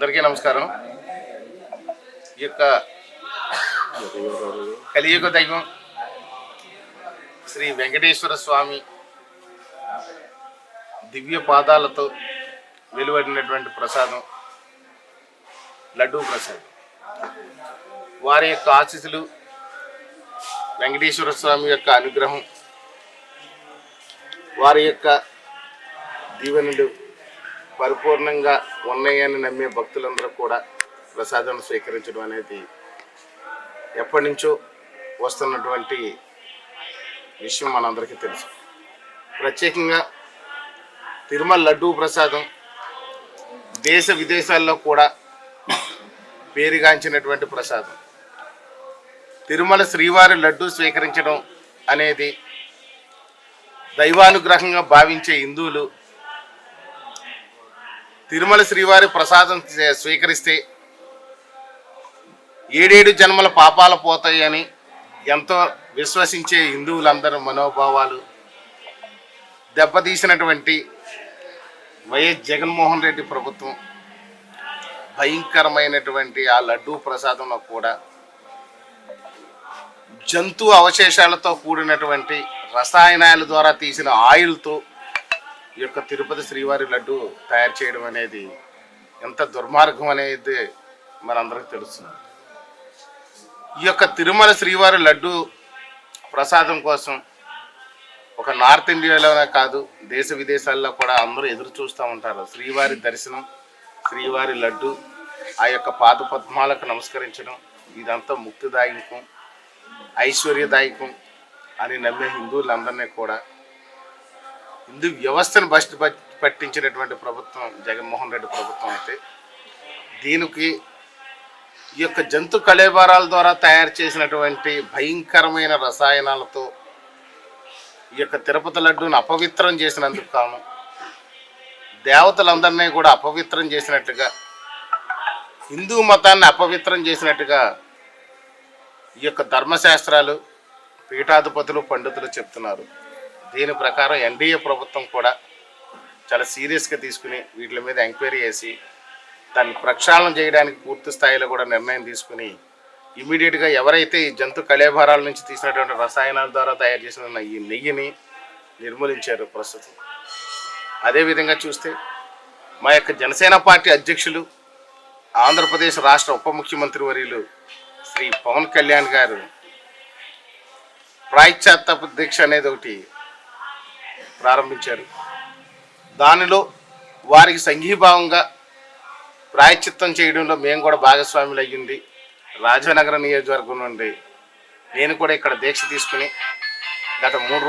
అందరికీ నమస్కారం. ఈ యొక్క కలియుగ దైవం శ్రీ వెంకటేశ్వర స్వామి దివ్య పాదాలతో వెలువడినటువంటి ప్రసాదం లడ్డూ ప్రసాదం. వారి యొక్క ఆశీస్సులు వెంకటేశ్వర స్వామి యొక్క అనుగ్రహం వారి యొక్క దీవెనలు పరిపూర్ణంగా ఉన్నాయని నమ్మే భక్తులందరూ కూడా ప్రసాదం స్వీకరించడం అనేది ఎప్పటి నుంచో వస్తున్నటువంటి విషయం మనందరికీ తెలుసు. ప్రత్యేకంగా తిరుమల లడ్డూ ప్రసాదం దేశ విదేశాల్లో కూడా పేరుగాంచినటువంటి ప్రసాదం. తిరుమల శ్రీవారి లడ్డూ స్వీకరించడం అనేది దైవానుగ్రహంగా భావించే హిందువులు తిరుమల శ్రీవారి ప్రసాదం స్వీకరిస్తే ఏడేడు జన్మల పాపాలు పోతాయని ఎంతో విశ్వసించే హిందువులందరి మనోభావాలు దెబ్బతీసినటువంటి వైఎస్ జగన్మోహన్ రెడ్డి ప్రభుత్వం భయంకరమైనటువంటి ఆ లడ్డూ ప్రసాదంలో కూడా జంతు అవశేషాలతో కూడినటువంటి రసాయనాల ద్వారా తీసిన ఆయిల్తో ఈ యొక్క తిరుపతి శ్రీవారి లడ్డు తయారు చేయడం అనేది ఎంత దుర్మార్గం అనేది మనందరికి తెలుస్తుంది. ఈ యొక్క తిరుమల శ్రీవారి లడ్డు ప్రసాదం కోసం ఒక నార్త్ ఇండియాలోనే కాదు దేశ విదేశాల్లో కూడా అందరూ ఎదురు చూస్తూ ఉంటారు. శ్రీవారి దర్శనం శ్రీవారి లడ్డు ఆ యొక్క పాద పద్మాలకు నమస్కరించడం ఇదంతా ముక్తిదాయకం ఐశ్వర్యదాయకం అని నమ్మే హిందువులందరినీ కూడా హిందూ వ్యవస్థను బస్ట్ పట్టించినటువంటి ప్రభుత్వం జగన్మోహన్ రెడ్డి ప్రభుత్వం అయితే దీనికి ఈ యొక్క జంతు కళేబారాల ద్వారా తయారు చేసినటువంటి భయంకరమైన రసాయనాలతో ఈ యొక్క తిరుపతి లడ్డూని అపవిత్రం చేసినందుకు కాను దేవతలందరినీ కూడా అపవిత్రం చేసినట్టుగా హిందూ మతాన్ని అపవిత్రం చేసినట్టుగా ఈ యొక్క ధర్మశాస్త్రాలు పీఠాధిపతులు పండితులు చెప్తున్నారు. దీని ప్రకారం ఎన్డీఏ ప్రభుత్వం కూడా చాలా సీరియస్గా తీసుకుని వీటి మీద ఎంక్వైరీ చేసి దాన్ని ప్రక్షాళన చేయడానికి పూర్తి స్థాయిలో కూడా నిర్ణయం తీసుకుని ఇమీడియట్గా ఎవరైతే ఈ జంతు కళేభారాల నుంచి తీసినటువంటి రసాయనాల ద్వారా తయారు చేసిన ఈ నెయ్యిని నిర్మూలించారు ప్రస్తుతం. అదేవిధంగా చూస్తే మా యొక్క జనసేన పార్టీ అధ్యక్షులు ఆంధ్రప్రదేశ్ రాష్ట్ర ఉప ముఖ్యమంత్రి వర్యులు శ్రీ పవన్ కళ్యాణ్ గారు ప్రాయశ్చాత్త దీక్ష అనేది ఒకటి ప్రారంభించారు. దానిలో వారికి సంఘీభావంగా ప్రాయచిత్తం చేయడంలో మేము కూడా భాగస్వాములు అయ్యింది రాజనగర నియోజకవర్గం నుండి నేను కూడా ఇక్కడ దీక్ష తీసుకుని గత మూడు రోజులు